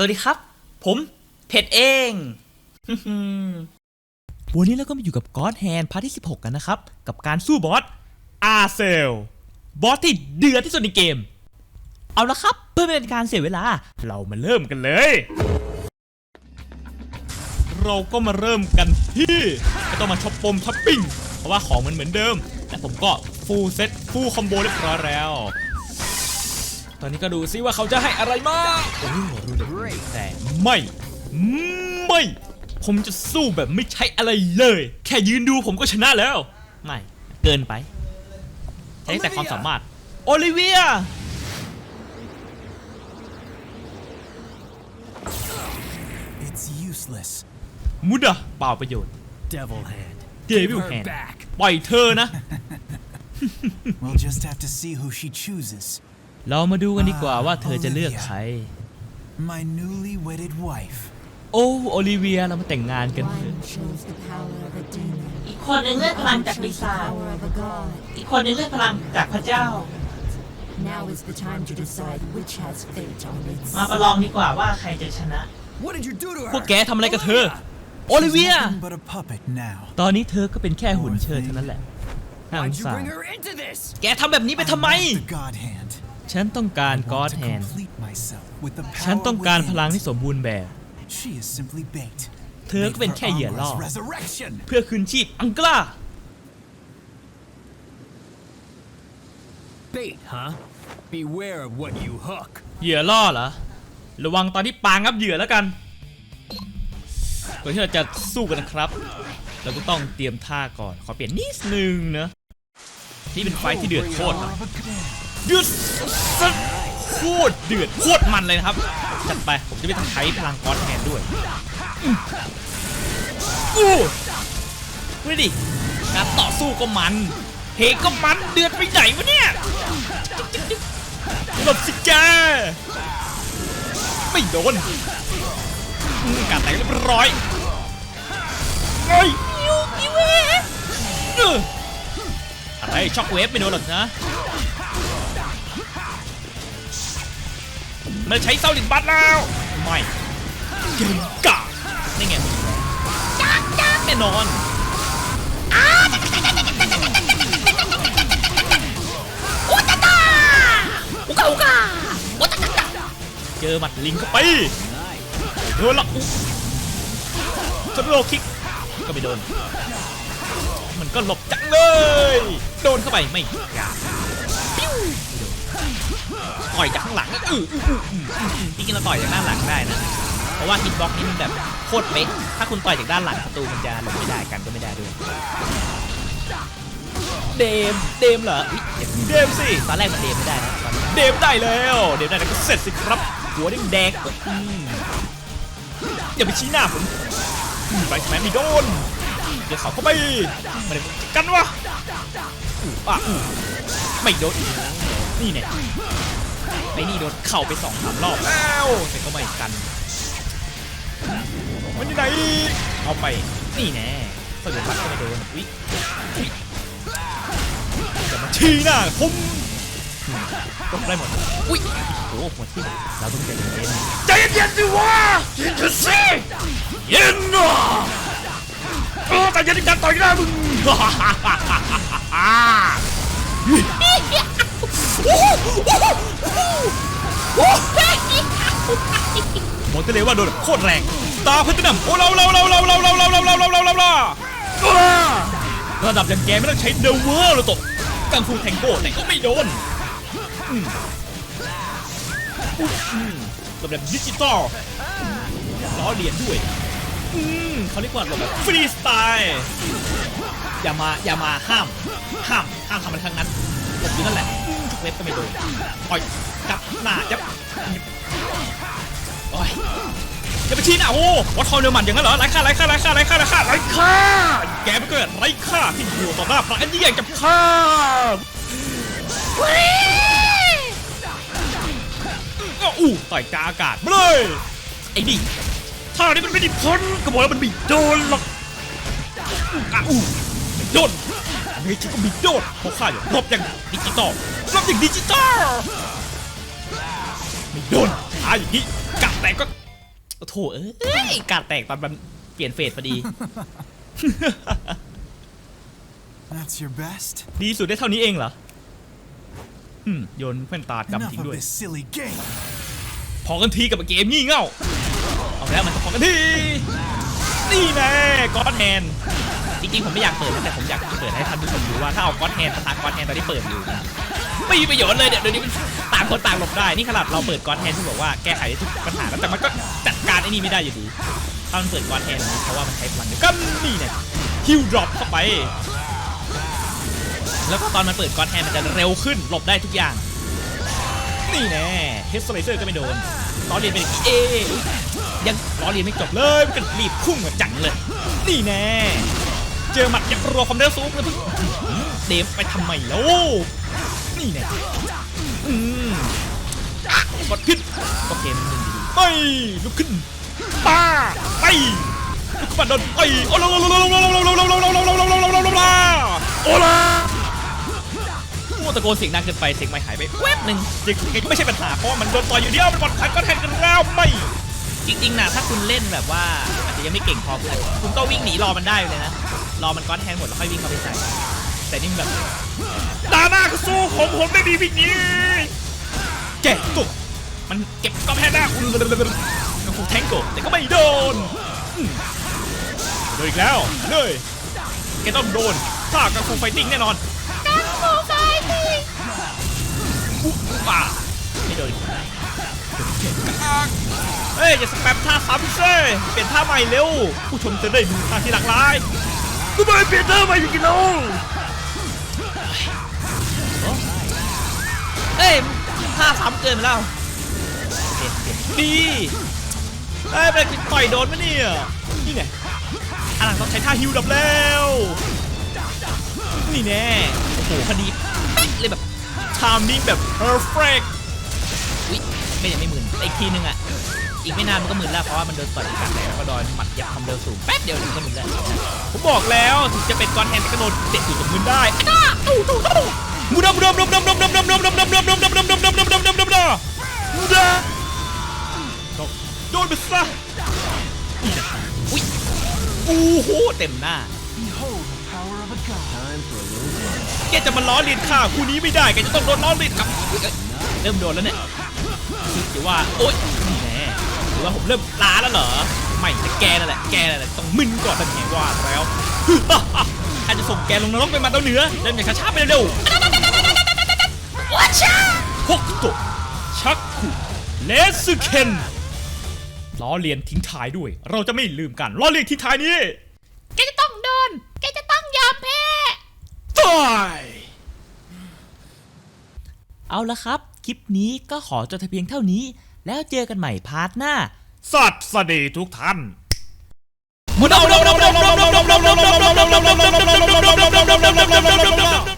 สวัสดีครับ ผมเผ็ดเอง วันนี้เราก็มาอยู่กับ God Hand พาร์ทที่ 16 กันนะครับ กับการสู้บอสอาเซล บอสที่เดือดที่สุดในเกม เอาละครับ เพื่อไม่เป็นการเสียเวลา เรามาเริ่มกันเลย เราก็มาเริ่มกันที่ไม่ต้องมาช็อปปมช้อปปิ้ง เพราะว่าของมันเหมือนเดิม แต่ผมก็ฟูลเซ็ตฟูลคอมโบเรียบร้อยแล้ว ตอนนี้ก็ดูซิว่าเขาจะให้อะไรมาโอ้โหดูเลยแต่ไม่ ไม่ ผมจะสู้แบบไม่ใช้อะไรเลย แค่ยืนดูผมก็ชนะแล้ว ไม่ เกินไป ใช้แต่ความสามารถ โอลิเวีย It's useless. มุดอะเปล่าประโยชน์ Devil hand. Devil Give her hand. back. ปล่อยเธอนะ We'll just have to see who she chooses. เรามาดูกันดีกว่าว่าเธอจะเลือกใคร My newly wedded wife. โอ้โอลิเวียเรามาแต่งงานกันเถอะ One chose the power of a demon. อีกคนหนึ่งเลือกพลังจากปี chose ศา the จ power of a god. อีกคนหนึ่งเลือกพลังจากพระเจ้า Now is the time to decide which has fate on its มาประลองดีกว่าว่าใครจะชนะ What did you do to พวกแกทำอะไรกับเธอ โอลิ She's เวีย nothing but a puppet now. ตอนนี้เธอก็เป็นแค่หุ่นเชิดเท่านั้นแหละน่าสงสาร into this? แกทำแบบนี้ไปทำไม I want the god hand. ฉันต้องการ I กอ want ด to แฮน complete myself with the ฉัน power ต้องการพ within ลัง it. ที่สมบูรณ์แบบ She is simply bait. เธอก็เป็น Made แค่ for เหยื่อล่อ Amra's resurrection. เพื่อคืนชีพอังกล้า Bait, huh? Beware of what you hook. เหยื่อล่อเหรอ ระวังตอนที่ปางับเหยื่อแล้วกัน ก่อนที่เราจะสู้กันนะครับ เราก็ต้องเตรียมท่าก่อน ขอเปลี่ยนนิดนึงนะที่เป็นไฟท์ที่เดือดโคตร Power of a god. เดือดสัสโคตรเดือดโคตรมันเลยนะครับ จัดไป ผมจะไม่ต้องใช้พลังกอดแฮนด้วยอืมอู้ดูดิการต่อสู้ก็มันเพลงก็มันเดือดไปไหนวะเนี่ยหลบสิแกไม่โดนอืมการแต่งเรียบร้อยเฮ้ยยูกิเวเอออะไรช็อกเวฟไม่โดนหรอกนะ มันใช้เซาลินบัตแล้วไม่เกมกานี่ไงจ้ากจ้ากแน่นอนอุกาอุกาอุตะตะตะเจอหมัดลิงเข้าไปโดนละอุทโลคิกก็ไม่โดน มันก็หลบจังเลย โดนเข้าไปไม่กล้า ต่อยจากข้างหลังอืออืออืออืออือจริงๆเราต่อยจากด้านหลังได้นะ เพราะว่าฮิตบ็อกนี่มันแบบโคตรเป๊ะ ถ้าคุณต่อยจากด้านหลังประตูมันจะหลบไม่ได้กันก็ไม่ได้ด้วย เดม เดมเหรออุ๊ยเดมสิ ตอนแรกมันเดมไม่ได้นะตอนนี้เดมได้แล้ว เดมได้แล้วก็เสร็จสิครับ หัวแดงๆอืมอย่าไปชี้หน้าผมอืมไปแมนไม่โดนเดี๋ยวเขาเข้าไปไมาเลยกันวะอู้อะอู้ไม่โดนอีกนี่เนี่ยไอ้นี่โดนเข่าไปสองสามรอบแล้วแต่ก็ไม่กันมันอยู่ไหนเอาไปนี่แน่สะดุดบัตรก็ไม่โดนอุ้ยอุ๊ยจะมาชี้หน้าผมอืมตกได้หมดอุ้ยโอ้โหหัวที่มเราต้องใจเย็นๆใจเย็นๆสิวะเย็นๆสิเย็นอะเออแต่อยันการต่อยหน้ามึงห มดทะเลว่าโดนโคตรแรง ตาพัฒนำโอ้เราเราเราเราเราเราเราเราเราเราเราเราเราระดับอย่างแกไม่ต้องใช้เดเวอร์หรอกตกกังฟูแทงโก้แต่ก็ไม่โดนระดับดิจิตอลล้อเลียนด้วยอืมเขาเรียกว่าหลบแบบฟรีสไตล์อย่ามาอย่ามาห้าม ห้ามห้ามทำอะไรทั้งนั้นหลบอยู่นั่นแหละทุกเว็บก็ไม่โดนปล่อยจับหน้าจับ โอ้ยอย่าไปชี้หน้าโอ้วัดทองเดียวหมันอย่างนั้นเหรอไร้ค่าไร้ค่าไร้ค่าไร้ค่าไร้ค่าไร้ค่าแกมันก็ไร้ค่าที่อยู่ต่อหน้าพระอันยิ่งใหญ่กับข้าก็อู้ต่อยกลางอากาศมาเลยไอ้นี่ท่านี้มันไม่ได้พ้นก็บอกแล้วมันไม่โดนหรอกอะอู้ไม่โดนอันนี้ฉันก็มีโดนเพราะข้าอยู่รบอย่างดิจิตอลรบอย่างดิจิตอลไม่โดนช้า อย่างนี้กัดแต่ก็โถเอ้ยการแตกตอนมันเปลี่ยนเฟสพอดี That's your best? ดีสุดได้เท่านี้เองเหรออืมโยนแว่นตากำ Enough ทิ้ง of ด้วย this silly game. พอกันทีกับเกมงี่เง่า เอาแล้วมันจะพอกันที นี่แน่ก้อนแฮน จริงๆผมไม่อยากเปิดนะแต่ผมอยากเปิดให้ท่านผู้ชมดูว่าถ้าเอาก้อนแฮนปะทะก้อนแฮนตอนที่เปิดอยู่นะไม่มีประโยชน์เลยเดี๋ยวนี้มันต่างคนต่างหลบได้นี่ขนาดเราเปิดก้อนแฮนที่บอกว่าแก้ไขได้ทุกปัญหาแล้วแต่มันก็จัดการไอ้นี่ไม่ได้อยู่ดีถ้ามันเปิดก้อนแฮนนะเพราะว่ามันใช้พลังเดียวกันนี่เนี่ยฮิวดรอปเข้าไป แล้วก็ตอนมันเปิดก้อนแฮนมันจะเร็วขึ้นหลบได้ทุกอย่าง นี่แน่เฮสโซเลเซอร์ก็ไม่โดนล้อเลียนเป็นเอยยังล้อเลียนไม่จบเลยมันก็รีบพุ่งมาจังเลย นี่แน่ จอหมัดยักษ์รัวความเร็วสูงแล้วเพิ่งเดฟไปทำไมแล้วนี่แน่อืมอะกดเคมันมึนดีไม่ลุกขึ้นป้าไปลุกขึ้นมาโดนไปโอ้โหโอ้ล่ะโอ้ตะโกนเสียงดังเกินไปเสียงไม่หายไปแวบหนึ่งเสียงก็ไม่ใช่ปัญหาเพราะว่ามันโดนต่อยอยู่เดียวมันบอลพันก็แทนกันแล้วไม่ จริงๆนะถ้าคุณเล่นแบบว่าอาจจะยังไม่เก่งพอคุณอาจคุณก็วิ่งหนีรอมันได้เลยนะรอมันก้อนแทนหมดแล้วค่อยวิ่งเข้าไปใส่แต่นี่มันแบบดาหน้าก็สู้ผมผมไม่มีวิ่งหนีแกตุกมันเก็บก้อนแทนหน้าคุณก็คงแทงโกะแต่ก็ไม่โดนอืมโดนอีกแล้วเลยแกต้องโดนท่ากังฟูไฟติ้งแน่นอนปุ๊บป่าไม่โดนอีกแล้ว เฮ้ยอย่าสแปมท่าซ้ำซิเปลี่ยนท่าใหม่เร็ว ผู้ชมจะได้ดูท่าที่หลากหลายกูไม่เปลี่ยนท่าใหม่อยู่กินโลเฮ้ยท่าซ้ำเกินไปแล้วเปลี่ยนเปลี่ยนดีเฮ้ยเป็นต่อยโดนไหมเนี่ยนี่ไงอันหลังต้องใช้ท่าฮิวดับแล้วนี่แน่โอ้โหพอดีเป๊ะเลยแบบทามมิ่งแบบ perfect อุ๊ยไม่ยังไม่หมื่นแต่อีกทีนึงอะ อีกไม่นานมันก็หมื่นแล้วเพราะว่ามันโดนต่อยกันแล้วก็โดนหมัดยับความเร็วสูงแป๊บเดียวมันก็หมื่นแล้วผมบอกแล้วถึงจะเป็นก้อนแฮนแต่ก็โดนเตะอยู่กับมือได้อ้าตู้ตู้ตู้มูดามูดมูดามูดมูดามูดมูดามูดมูดามูดมูดามูดามูดามูดามูดามูดามูดามูดาโดนไปซะอุ๊ยโอ้โหเต็มหน้าแกจะมาล้อเลียนข้าคู่นี้ไม่ได้แกจะต้องโดนล้อเลียนกลับเริ่มโดนแล้วเนี่ยคิดว่าโอ๊ย รือว่าผมเริ่มล้าแล้วเหรอ ไม่แต่แกนั่นแหละ แกนั่นแหละต้องมึนก่อนเป็นไงว่าแล้วข้าจะส่งแกลงนรกไปมาดาวเหนือเดินอย่างช้าๆไปเร็วๆวัชาฮกโตะชักคุเลสึเคนล้อเลียนทิ้งท้ายด้วย เราจะไม่ลืมกันล้อเลียนทิ้งท้ายนี้แกจะต้องโดนแกจะต้องยอมแพ้ตายเอาละครับ คลิปนี้ก็ขอจบแต่เพียงเท่านี้ แล้วเจอกันใหม่พาร์ทหน้า สัตว์สดีทุกท่าน